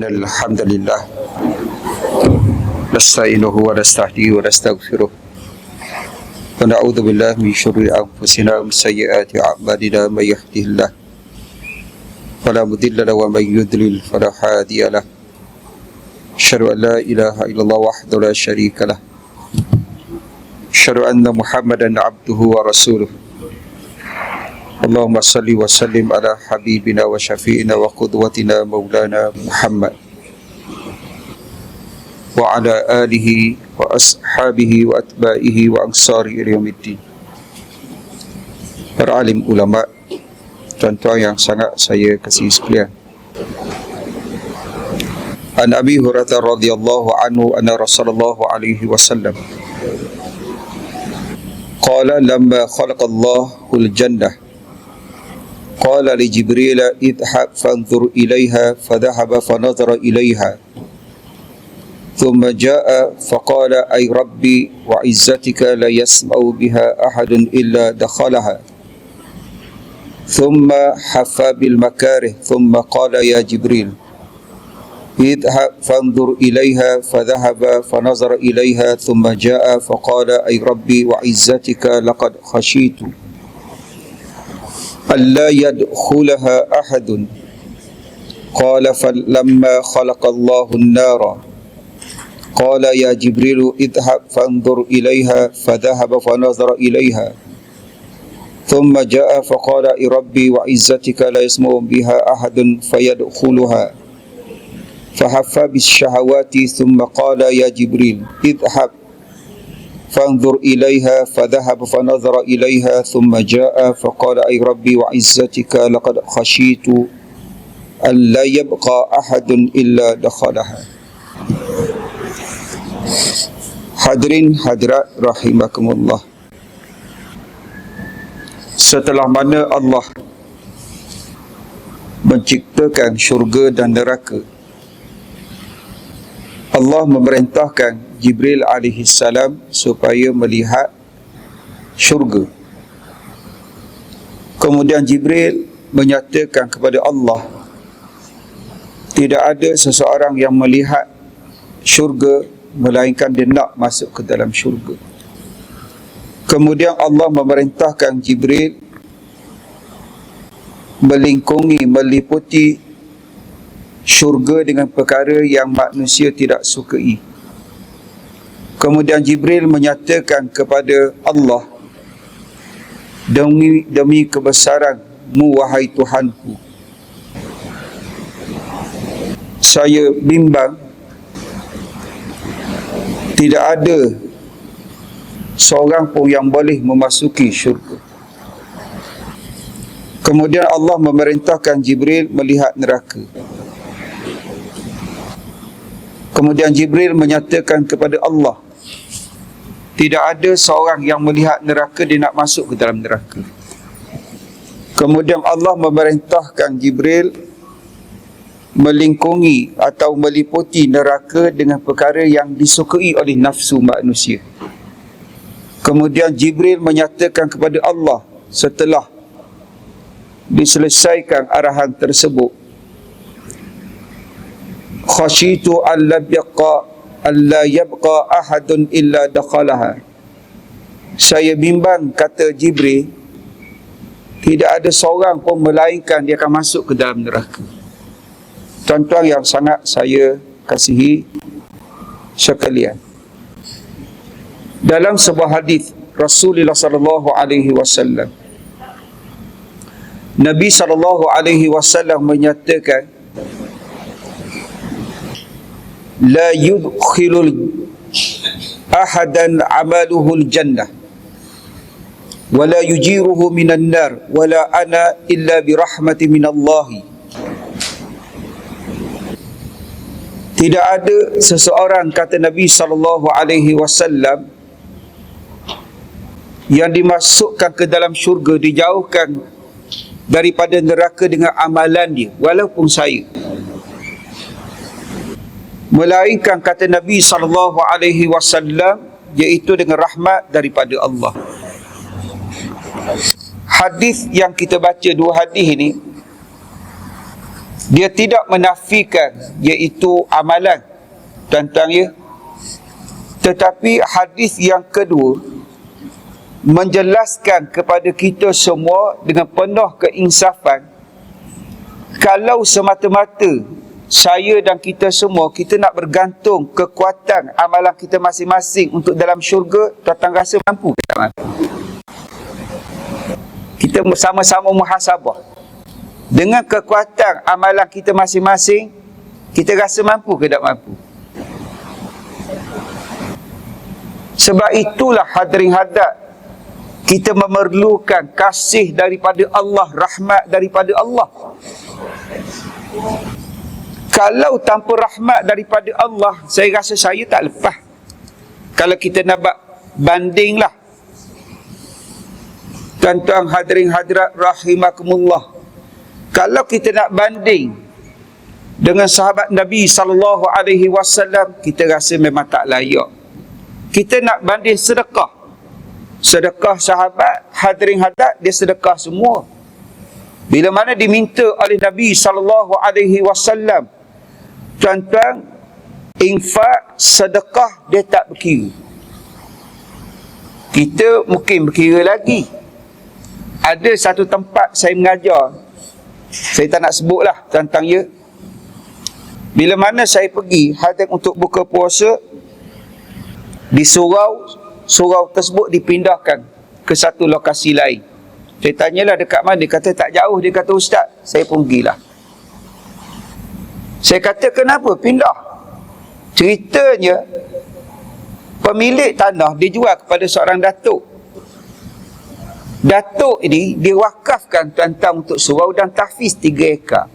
إن الحمد لله نستعينه ونستهديه ونستغفره ونعوذ بالله من شرور أنفسنا ومن سيئات أعمالنا من يهده الله فلا مضل له ومن يضلل فلا هادي له أشهد أن لا إله إلا الله وحده لا شريك له أشهد أن محمدا عبده ورسوله اللهم صل وسلم على حبيبنا وشفينا وقدوتنا مولانا محمد وعلى آله وأصحابه وأتباعه وأنصاره إلى يوم الدين Para alim ulama Tuan-tuan yang sangat saya kasih sekalian An Abi Hurairah radhiyallahu anhu anna Rasulullah alaihi wasallam qala lamma khalaqa Allahul jannah قال لجبريل اذهب فانظر إليها فذهب فنظر إليها. ثم جاء فقال أي ربي وعزتك لا يسمع بها أحد إلا دخلها. ثم حفى بالمكاره ثم قال يا جبريل اذهب فانظر إليها فذهب فنظر إليها ثم جاء فقال أي ربي وعزتك لقد خشيت. ألا يدخلها أحد. قال فلما خلق الله النار قال يا جبريل اذهب فانظر إليها فذهب فنظر إليها. ثم جاء فقال ربي وعزتك لا يسمع بها أحد فيدخلها. فحفى بالشهوات ثم قال يا جبريل اذهب. فانظر إليها فذهب فنظر إليها ثم جاء فقال أي ربي وعزتك لقد خشيت أن لا يبقى أحد إلا دخلها. حضرين حضرات رحمكم الله Setelah mana Allah menciptakan syurga dan neraka? Allah memerintahkan Jibril alaihi salam supaya melihat syurga. Kemudian Jibril menyatakan kepada Allah tidak ada seseorang yang melihat syurga melainkan dia nak masuk ke dalam syurga. Kemudian Allah memerintahkan Jibril melingkungi, meliputi syurga dengan perkara yang manusia tidak sukai. Kemudian Jibril menyatakan kepada Allah demi demi kebesaranmu wahai Tuhanku saya bimbang tidak ada seorang pun yang boleh memasuki syurga. Kemudian Allah memerintahkan Jibril melihat neraka. Kemudian Jibril menyatakan kepada Allah tidak ada seorang yang melihat neraka dia nak masuk ke dalam neraka. Kemudian Allah memerintahkan Jibril melingkungi atau meliputi neraka dengan perkara yang disukai oleh nafsu manusia. Kemudian Jibril menyatakan kepada Allah setelah diselesaikan arahan tersebut khasyitu an labyaqa alla yabqa ahadun illa dakhalaha. Saya bimbang kata Jibril tidak ada seorang pun melainkan dia akan masuk ke dalam neraka. Tuan-tuan yang sangat saya kasihi sekalian. Dalam sebuah hadis Rasulullah sallallahu alaihi wasallam Nabi sallallahu alaihi wasallam menyatakan la لا يدخل أحدا عمله الجنة yujiruhu minan nar. النار ولا أنا إلا برحمة من الله Tidak ada seseorang kata Nabi sallallahu alaihi wasallam yang dimasukkan ke dalam syurga dijauhkan daripada neraka dengan amalan dia walaupun saya melainkan kata Nabi sallallahu alaihi wasallam iaitu dengan rahmat daripada Allah. Hadis yang kita baca dua hadis ini dia tidak menafikan iaitu amalan tuan-tuan ya tetapi hadis yang kedua menjelaskan kepada kita semua dengan penuh keinsafan kalau semata-mata saya dan kita semua kita nak bergantung kekuatan amalan kita masing-masing untuk dalam syurga tuan rasa mampu ke tak mampu kita sama-sama muhasabah. Dengan kekuatan amalan kita masing-masing kita rasa mampu ke tak mampu? Sebab itulah hadirin hadat kita memerlukan kasih daripada Allah rahmat daripada Allah kalau tanpa rahmat daripada Allah saya rasa saya tak lepas. Kalau kita nak banding lah tuan-tuan hadirin hadirat rahimakumullah. Kalau kita nak banding dengan sahabat Nabi sallallahu alaihi wasallam kita rasa memang tak layak. Kita nak banding sedekah. Sedekah sahabat hadirin hadirat dia sedekah semua. Bila mana diminta oleh Nabi sallallahu alaihi wasallam tuan-tuan infak sedekah dia tak berkira. Kita mungkin berkira lagi. Ada satu tempat saya mengajar. Saya tak nak sebut lah tentang ya. Bila mana saya pergi hadir untuk buka puasa di surau surau tersebut dipindahkan ke satu lokasi lain. Saya tanyalah dekat mana dia kata tak jauh dia kata ustaz saya pun pergilah saya kata kenapa pindah? Ceritanya pemilik tanah dijual kepada seorang datuk. Datuk ini diwakafkan tuan-tuan untuk surau dan tahfiz tiga ekar.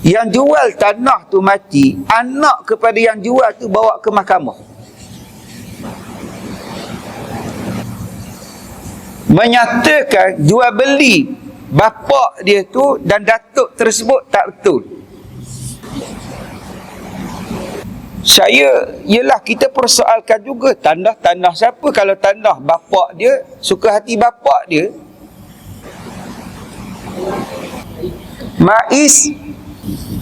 Yang jual tanah tu mati, anak kepada yang jual tu bawa ke mahkamah. Menyatakan jual beli bapa dia tu dan datuk tersebut tak betul. Saya ialah kita persoalkan juga tanah-tanah siapa kalau tanah bapa dia suka hati bapa dia Mais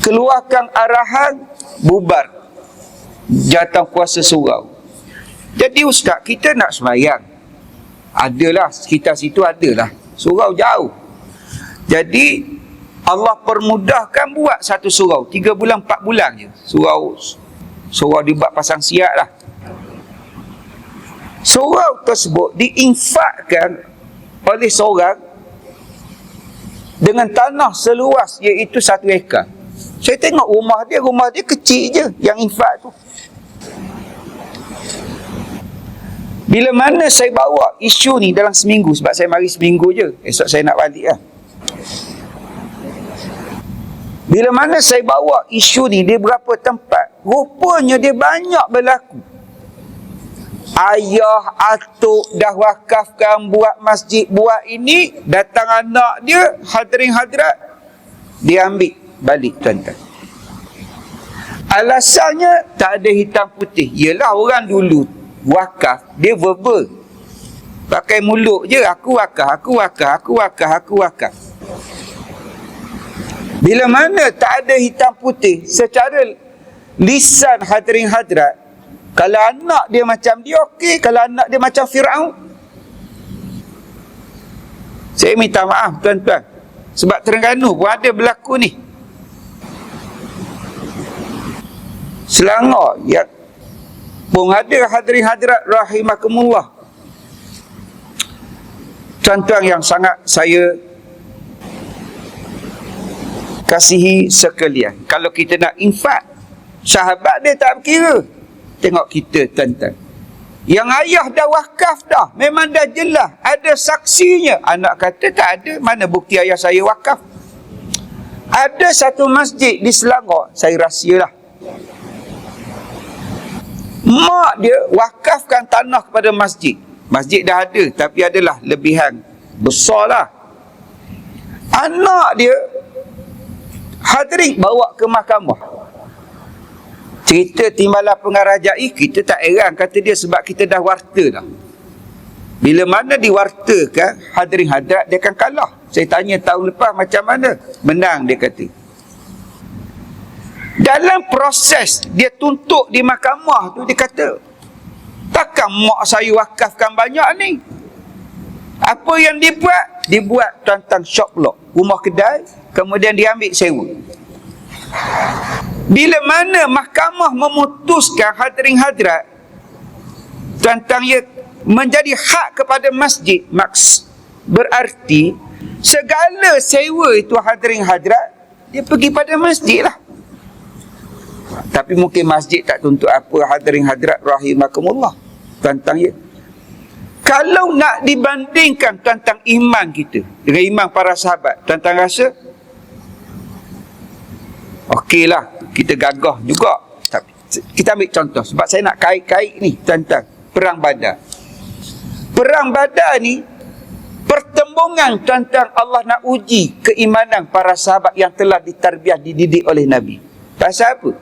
keluarkan arahan bubar jatah kuasa surau. Jadi ustaz kita nak semayang. Adalah sekitar situ adalah. Surau jauh. Jadi Allah permudahkan buat satu surau Tiga bulan, empat bulan je Surau Surau dibuat pasang siap lah Surau tersebut diinfakkan oleh seorang dengan tanah seluas iaitu satu ekar. Saya tengok rumah dia, rumah dia kecil je yang infak tu. Bila mana saya bawa isu ni dalam seminggu sebab saya mari seminggu je. Esok saya nak balik lah. Bila mana saya bawa isu ni di beberapa tempat, rupanya dia banyak berlaku. Ayah, atuk dah wakafkan buat masjid, buat ini, datang anak dia, hadirin hadirat, dia ambil balik tuan-tuan. Alasannya tak ada hitam putih. Yelah orang dulu wakaf, dia verbal. Pakai mulut je, aku wakaf, aku wakaf, aku wakaf, aku wakaf. Bila mana tak ada hitam putih secara lisan hadirin hadrat, kalau anak dia macam dia okey, kalau anak dia macam Firaun. Saya minta maaf tuan-tuan. Sebab Terengganu pun ada berlaku ni. Selangor yang pun ada hadirin hadrat rahimakumullah. Tuan-tuan yang sangat saya kasihi sekalian. Kalau kita nak infak, sahabat dia tak berkira. Tengok kita tuan-tuan. Yang ayah dah wakaf dah. Memang dah jelas. Ada saksinya. Anak kata tak ada. Mana bukti ayah saya wakaf? Ada satu masjid di Selangor. Saya rahsialah. Mak dia wakafkan tanah kepada masjid. Masjid dah ada. Tapi adalah lebihan besar lah. Anak dia hadirin bawa ke mahkamah cerita timbalan pengarah jai kita tak heran kata dia sebab kita dah warta dah Bila mana diwartakan hadirin hadrat dia akan kalah. Saya tanya tahun lepas macam mana? Menang dia kata. Dalam proses dia tuntut di mahkamah tu dia kata takkan mak saya wakafkan banyak ni. Apa yang dibuat? Dibuat tentang shop lock, rumah kedai, kemudian diambil sewa. Bila mana mahkamah memutuskan hadirin hadrat tentang ia menjadi hak kepada masjid maks berarti segala sewa itu hadirin hadrat dia pergi pada masjid lah tapi mungkin masjid tak tuntut apa hadirin hadrat rahimakumullah tentang ia kalau nak dibandingkan tentang iman kita dengan iman para sahabat tentang rasa okeylah kita gagah juga tapi kita ambil contoh sebab saya nak kait-kait ni tentang perang badar Perang badar ni pertembungan tentang Allah nak uji keimanan para sahabat yang telah ditarbiah dididik oleh Nabi. Pasal apa?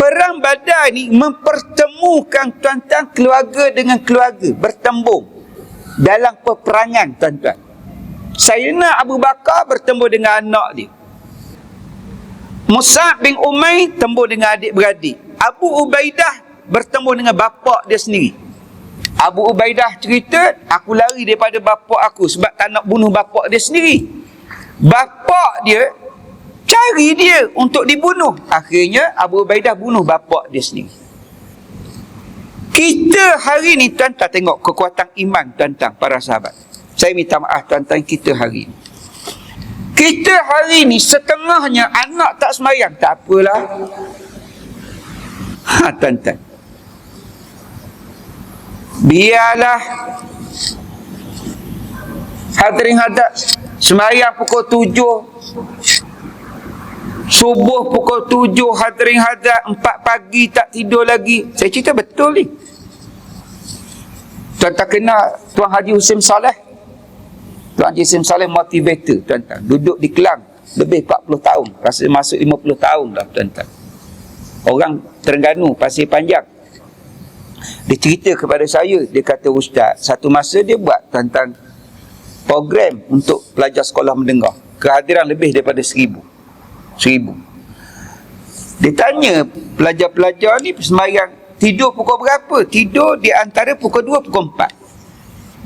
Perang badar ni mempertemukan tentang keluarga dengan keluarga bertembung dalam peperangan tuan-tuan. Sayyidina Abu Bakar bertemu dengan anak dia. Musa bin Umay tembung dengan adik-beradik. Abu Ubaidah bertemu dengan bapa dia sendiri. Abu Ubaidah cerita, aku lari daripada bapak aku sebab tak nak bunuh bapak dia sendiri. Bapak dia cari dia untuk dibunuh. Akhirnya Abu Ubaidah bunuh bapak dia sendiri. Kita hari ni tuan-tuan tengok kekuatan iman tentang para sahabat. Saya minta maaf tuan-tuan kita hari ni. Kita hari ni setengahnya anak tak semayang. Tak apalah. Ha tuan-tuan biarlah hadirin hadat semayang pukul tujuh subuh pukul tujuh hadirin hadat empat pagi tak tidur lagi. Saya cerita betul ni. Tuan tak kenal Tuan Haji Husin Saleh. Tuan Haji Husin Saleh motivator tuan-tuan. Duduk di Kelang lebih 40 tahun. Rasa masuk 50 tahun dah tuan-tuan. Orang Terengganu Pasir Panjang. Dia cerita kepada saya, dia kata ustaz, satu masa dia buat tentang program untuk pelajar sekolah mendengar. Kehadiran lebih daripada seribu. Seribu. Dia tanya pelajar-pelajar ni semayang tidur pukul berapa? Tidur di antara pukul dua pukul empat.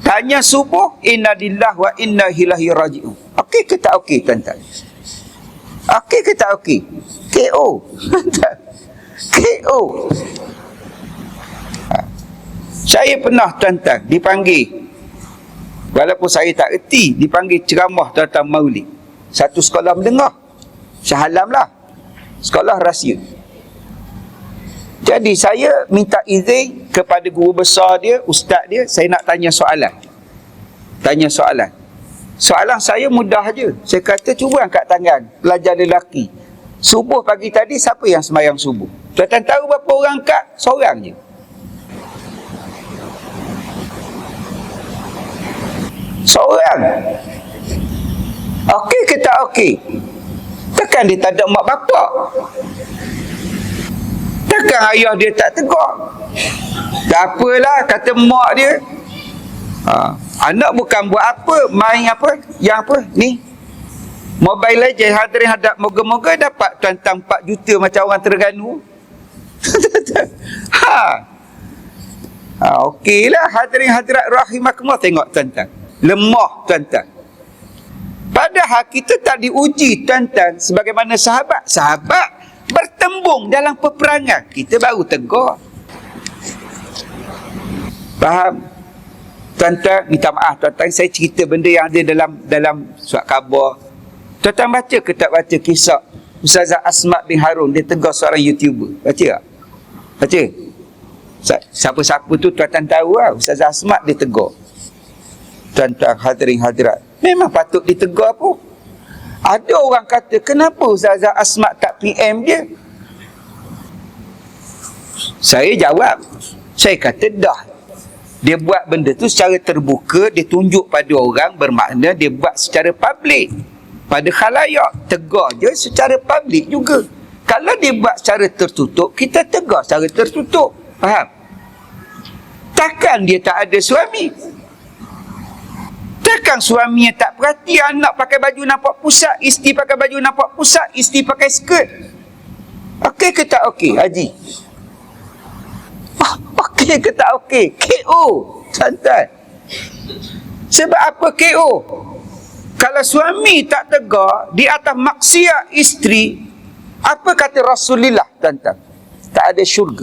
Tanya subuh, inna lillah wa inna hilahi raji'un. Okey ke tak okey tuan-tuan? Okey ke tak okey? KO. KO. Saya pernah tuan-tuan dipanggil Walaupun saya tak erti Dipanggil ceramah tentang maulid Satu sekolah mendengar Syahalam lah. Sekolah rahsia. Jadi saya minta izin Kepada guru besar dia Ustaz dia Saya nak tanya soalan. Tanya soalan. Soalan saya mudah je. Saya kata cuba angkat tangan Pelajar lelaki. Subuh pagi tadi Siapa yang semayang subuh? Tuan-tuan tahu berapa orang angkat? Seorang je. Seorang. Okey ke tak okey Takkan dia tak ada mak bapak. Takkan ayah dia tak tegur. Tak apalah kata mak dia. Ha. Anak bukan buat apa Main apa Yang apa Ni. Mobile Legend hadirin hadap Moga-moga dapat tentang 4 juta Macam orang Terengganu. Ha. Ha, okeylah hadirin hadirat rahimakumullah. Tengok tentang lemah tuan-tuan padahal kita tak diuji tuan-tuan sebagaimana sahabat. Sahabat bertembung dalam peperangan. Kita baru tegur. Faham? Tuan-tuan minta maaf tuan-tuan. Saya cerita benda yang ada dalam dalam surat khabar. Tuan-tuan baca ke tak baca kisah Ustazah Asmat bin Harun? Dia tegur seorang YouTuber. Baca tak? baca? siapa-siapa tu tuan-tuan tahu lah. Ustazah Asmat dia tegur tuan-tuan hadirin hadirat memang patut ditegur apa? Ada orang kata kenapa Ustazah Asmat tak PM dia? Saya jawab saya kata dah. Dia buat benda tu secara terbuka dia tunjuk pada orang bermakna dia buat secara publik pada khalayak tegur je secara publik juga. Kalau dia buat secara tertutup kita tegur secara tertutup. Faham? Takkan dia tak ada suami Takkan suami yang tak perhati anak pakai baju nampak pusat, isteri pakai baju nampak pusat, isteri pakai skirt. Okey ke tak okey, Haji? Ah, okey ke tak okey? KO. Santai. Sebab apa KO? Kalau suami tak tegar di atas maksiat isteri, apa kata Rasulullah tuan-tuan? Tak ada syurga.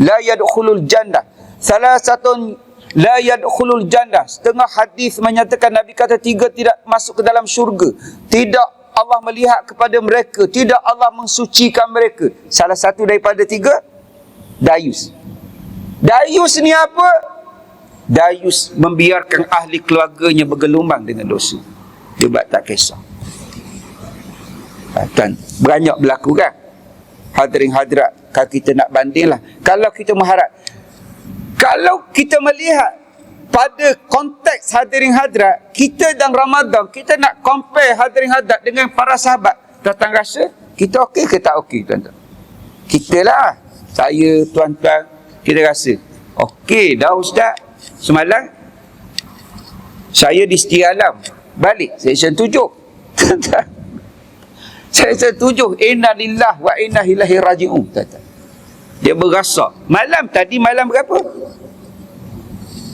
La yadkhulul jannah. Salah satu la yadkhulul jannah. Setengah hadis menyatakan Nabi kata tiga tidak masuk ke dalam syurga. Tidak Allah melihat kepada mereka, tidak Allah mensucikan mereka. Salah satu daripada tiga dayus. Dayus ni apa? Dayus membiarkan ahli keluarganya bergelumbang dengan dosa. Dia buat tak kisah. Tuan, banyak berlaku kan? Hadirin hadirat, kalau kita nak banding lah. Kalau kita mengharap, kalau kita melihat pada konteks hadirin hadirat, kita dan Ramadan, kita nak compare hadirin hadirat dengan para sahabat. Datang rasa, kita okey ke tak okey tuan-tuan? Kita lah. Saya, tuan-tuan, kita rasa. Okey dah Ustaz. Semalam, saya di setia alam. Balik, section tujuh. Tuan-tuan. Tujuh. Inna lillah wa inna ilahi raji'un. Tuan-tuan. Dia berasa. Malam tadi, malam berapa?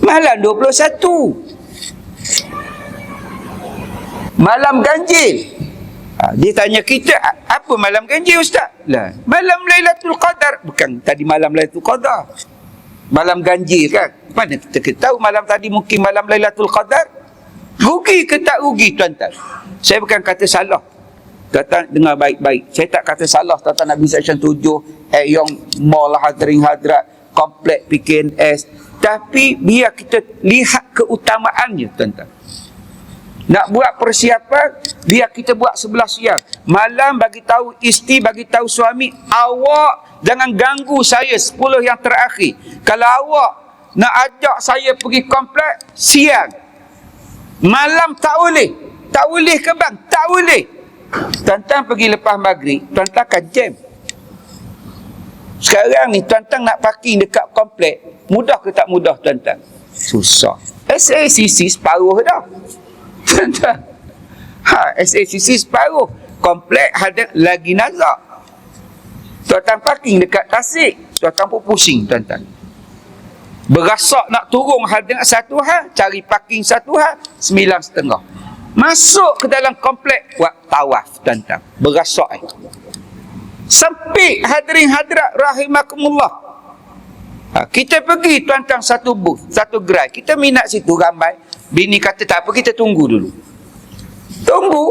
Malam 21. Malam ganjil. Ha, dia tanya kita, "A- apa malam ganjil Ustaz? Lah, malam Lailatul Qadar. Bukan tadi malam Lailatul Qadar. Malam ganjil kan? Mana kita tahu malam tadi mungkin malam Lailatul Qadar? Rugi ke tak rugi tuan-tuan? Saya bukan kata salah. Tuan-tuan dengar baik-baik. Saya tak kata salah tuan-tuan Nabi Section 7, eh, yang mall hadirin hadrat, komplek PKNS. Tapi biar kita lihat keutamaannya tuan-tuan. Nak buat persiapan, biar kita buat sebelah siang. Malam bagi tahu isteri, bagi tahu suami, awak jangan ganggu saya 10 yang terakhir. Kalau awak nak ajak saya pergi komplek, siang. Malam tak boleh. Tak boleh ke bang? Tak boleh. Tuan-tuan pergi lepas maghrib, tuan-tuan akan jam. Sekarang ni tuan-tuan nak parking dekat komplek, mudah ke tak mudah tuan-tuan? Susah. SACC separuh dah. Tuan-tuan. Ha, SACC separuh. Komplek ada lagi nazak. Tuan-tuan parking dekat tasik. Tuan-tuan pun pusing tuan-tuan. Berasak nak turun hadang satu hal, cari parking satu hal, sembilan setengah. Masuk ke dalam komplek, buat tawaf tuan-tuan. Berasak eh. Sempit hadirin hadirat rahimakumullah. Ha, kita pergi tuan-tuan satu booth, satu gerai. Kita minat situ ramai. Bini kata tak apa, kita tunggu dulu. Tunggu.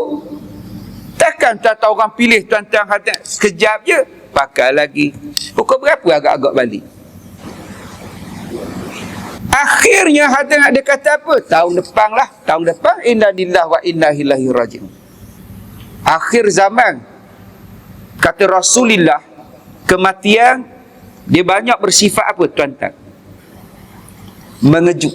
Takkan tuan-tuan orang pilih tuan-tuan hadirat sekejap je. Pakai lagi. Pukul berapa agak-agak balik? Akhirnya hadirin ada kata apa? Tahun depan lah. Tahun depan. Inna lillah wa inna ilahi raji'un. Akhir zaman. Kata Rasulullah. Kematian. Dia banyak bersifat apa tuan-tuan? Mengejut.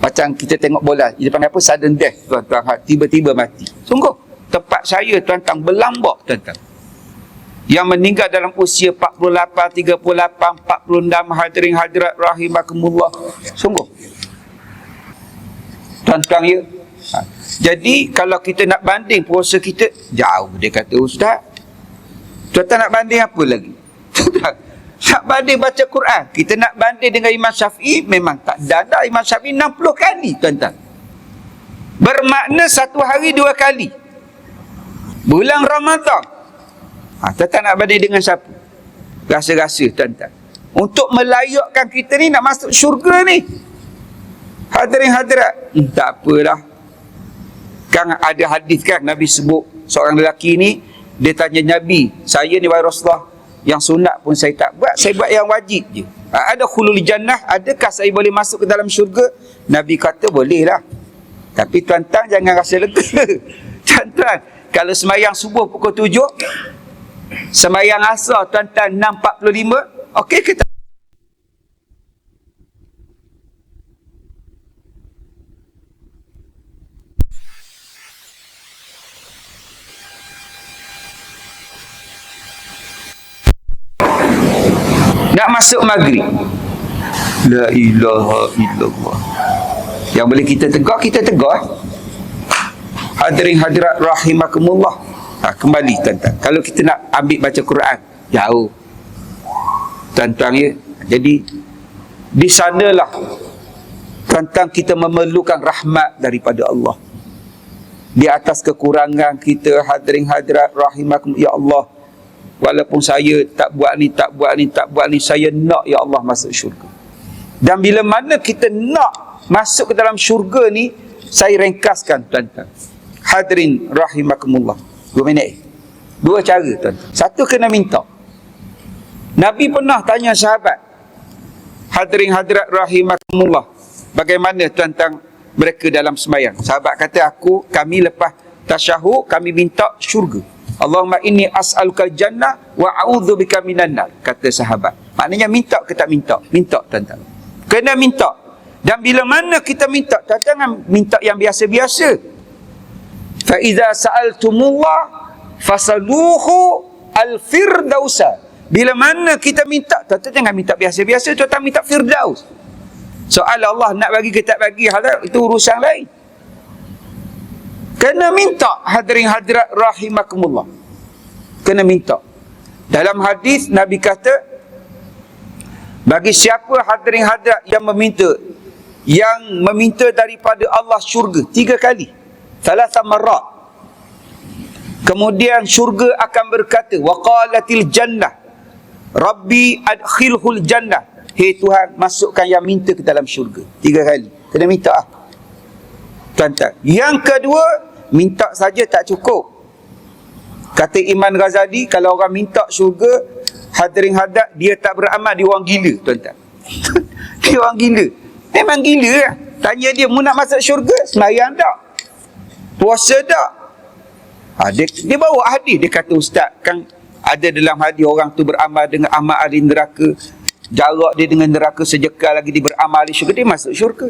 Macam kita tengok bola. Dia panggil apa? Sudden death tuan-tuan. Ha, Tiba-tiba mati. Sungguh. Tempat saya tuan-tuan berlambak tuan-tuan. Yang meninggal dalam usia 48, 38, 46 hadirin hadirat rahimakumullah. Sungguh. Tuan-tuan ya. Ha. Jadi kalau kita nak banding puasa kita jauh dia kata ustaz. Tuan-tuan nak banding apa lagi? nak banding baca Quran. Kita nak banding dengan Imam Syafi'i memang tak ada Imam Syafi'i 60 kali tuan-tuan. Bermakna satu hari dua kali. Bulan Ramadan. Ha, tuan-tuan nak banding dengan siapa? Rasa-rasa tuan-tuan. Untuk melayakkan kita ni nak masuk syurga ni. Hadirin hadirat. Hmm, tak apalah. Kan ada hadis kan Nabi sebut seorang lelaki ni dia tanya Nabi, saya ni wahai Rasulullah yang sunat pun saya tak buat, saya buat yang wajib je. Ha, ada khulul jannah, adakah saya boleh masuk ke dalam syurga? Nabi kata boleh lah. Tapi tuan-tuan jangan rasa lega. tuan-tuan, kalau semayang subuh pukul 7, semayang asar tuan-tuan 6.45, okey ke tak? Nak masuk maghrib. La ilaha illallah. Yang boleh kita tegur, kita tegur. Hadirin hadirat rahimakumullah. Ha, kembali tuan-tuan. Kalau kita nak ambil baca Quran, jauh. Tuan-tuan ya. Jadi, di sanalah tuan-tuan kita memerlukan rahmat daripada Allah. Di atas kekurangan kita hadirin hadirat rahimakum ya Allah. Walaupun saya tak buat ni, tak buat ni, tak buat ni, saya nak ya Allah masuk syurga. Dan bila mana kita nak masuk ke dalam syurga ni, saya ringkaskan tuan-tuan. Hadirin rahimakumullah. Dua minit. Dua cara tuan-tuan. Satu kena minta. Nabi pernah tanya sahabat. Hadirin hadirat rahimakumullah. Bagaimana tuan-tuan mereka dalam semayang? Sahabat kata aku, kami lepas tasyahud, kami minta syurga. Allahumma inni as'aluka jannah wa a'udhu bika minan nar. Kata sahabat. Maknanya minta ke tak minta? Minta tuan-tuan. Kena minta. Dan bila mana kita minta? Jangan minta yang biasa-biasa. Iza sa'altumullah fasaluhu al-firdausa. Bila mana kita minta, tuan-tuan jangan minta biasa-biasa, tuan-tuan minta firdaus. Soal Allah nak bagi ke tak bagi, itu urusan lain. Kena minta hadirin hadirat rahimakumullah. Kena minta. Dalam hadis Nabi kata bagi siapa hadirin hadirat yang meminta yang meminta daripada Allah syurga tiga kali. Salah samarat. Kemudian syurga akan berkata waqalatil jannah Rabbi adkhilhul jannah. Hei Tuhan masukkan yang minta ke dalam syurga. Tiga kali. Kena minta ah. Tuan-tuan. Yang kedua, minta saja tak cukup. Kata Iman Ghazali, kalau orang minta syurga, hadirin hadat, dia tak beramal, dia orang gila, tuan-tuan. dia orang gila. Memang gila lah. Tanya dia, mu nak masuk syurga? Semayang tak? Puasa tak? Ha, dia, dia bawa hadis, dia kata, Ustaz, kan ada dalam hadis orang tu beramal dengan amal ahli neraka, jarak dia dengan neraka sejekal lagi dia beramal di syurga, dia masuk syurga.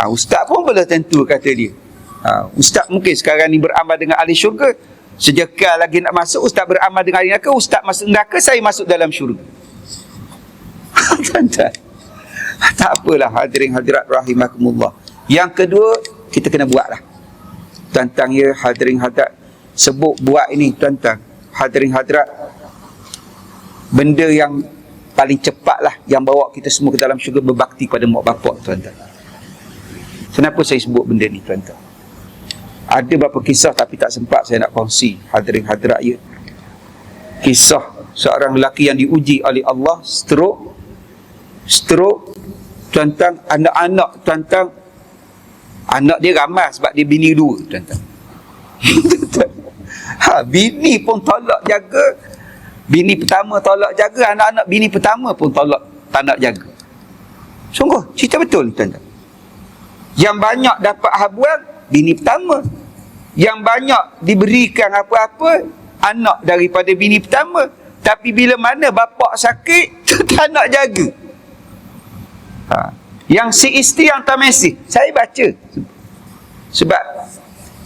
Ha, Ustaz pun boleh tentu, kata dia. Ha, Ustaz mungkin sekarang ni beramal dengan ahli syurga. Sejekal lagi nak masuk, Ustaz beramal dengan ahli neraka. Ustaz masuk neraka, saya masuk dalam syurga. Tuan-tuan. tak apalah hadirin hadirat rahimakumullah. Yang kedua, kita kena buatlah. Tuan-tuan ya, hadirin hadirat. Sebut buat ini, tuan-tuan. Hadirin hadirat. Benda yang paling cepat lah yang bawa kita semua ke dalam syurga berbakti pada mak bapak, tuan-tuan. Kenapa saya sebut benda ni, tuan-tuan? Ada beberapa kisah tapi tak sempat saya nak kongsi hadirin hadirat ya. Kisah seorang lelaki yang diuji oleh Allah stroke stroke tuan-tuan anak-anak tuan-tuan anak dia ramai sebab dia bini dua tuan-tuan. ha, bini pun tolak jaga bini pertama tolak jaga anak-anak bini pertama pun tolak tak nak jaga. Sungguh cerita betul tuan-tuan. Yang banyak dapat habuan bini pertama. Yang banyak diberikan apa-apa anak daripada bini pertama. Tapi bila mana bapak sakit, tak nak jaga. Ha. Yang si isteri yang tak mesih, saya baca. Sebab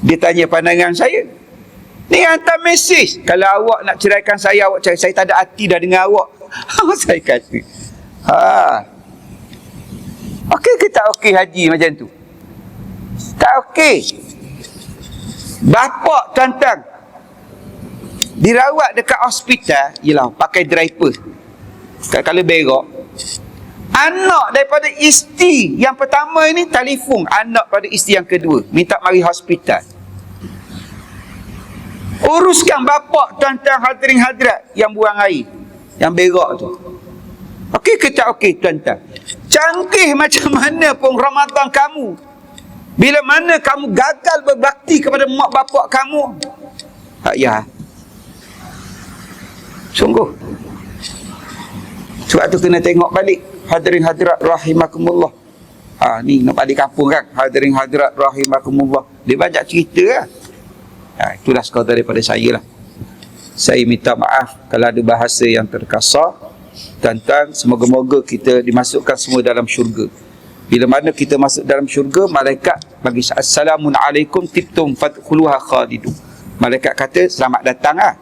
dia tanya pandangan saya. Ni hantar mesej. Kalau awak nak ceraikan saya, awak cerai. Saya tak ada hati dah dengan awak. saya kata. Ha. Okey ke tak okey haji macam tu? Tak okey. Bapak tuan-tuan dirawat dekat hospital, yalah pakai diaper. Kalau berak, anak daripada isteri yang pertama ini telefon anak pada isteri yang kedua minta mari hospital. Uruskan bapak tuan-tuan hadirin hadirat yang buang air, yang berak tu. Okey ke tak okey tuan-tuan? Canggih macam mana pun Ramadan kamu bila mana kamu gagal berbakti kepada mak bapak kamu? Tak ya. Sungguh. Sebab tu kena tengok balik hadirin hadirat rahimakumullah. Ha ni nak balik kampung kan hadirin hadirat rahimakumullah. Dia banyak cerita lah. Ha itulah sekadar daripada saya lah. Saya minta maaf kalau ada bahasa yang terkasar. Tuan-tuan, semoga-moga kita dimasukkan semua dalam syurga. Bila mana kita masuk dalam syurga, malaikat bagi Assalamualaikum tibtum fadkhuluha khalidu. Malaikat kata, selamat datang lah.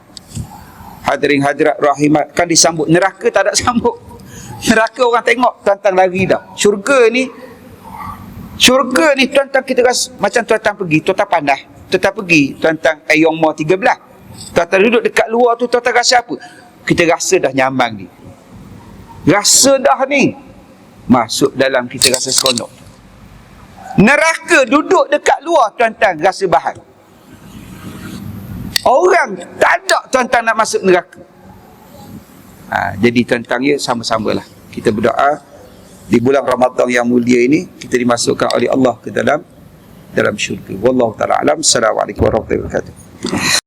Hadirin hadirat rahimat. Kan disambut. Neraka tak ada sambut. Neraka orang tengok, tantang lari dah. Syurga ni, Syurga ni tuan-tuan kita rasa macam tuan-tuan pergi, tuan-tuan pandai. Tuan-tuan pergi, tuan-tuan Ayong Mo 13. Tuan-tuan duduk dekat luar tu, tuan-tuan rasa apa? Kita rasa dah nyaman ni. Rasa dah ni. Masuk dalam kita rasa seronok. Neraka duduk dekat luar, tuan-tuan rasa bahan. Orang tak ada tuan-tuan nak masuk neraka. Ha, jadi tuan-tuan ya sama-samalah. Kita berdoa di bulan Ramadan yang mulia ini kita dimasukkan oleh Allah ke dalam dalam syurga. Wallahu taala alam. Assalamualaikum warahmatullahi wabarakatuh.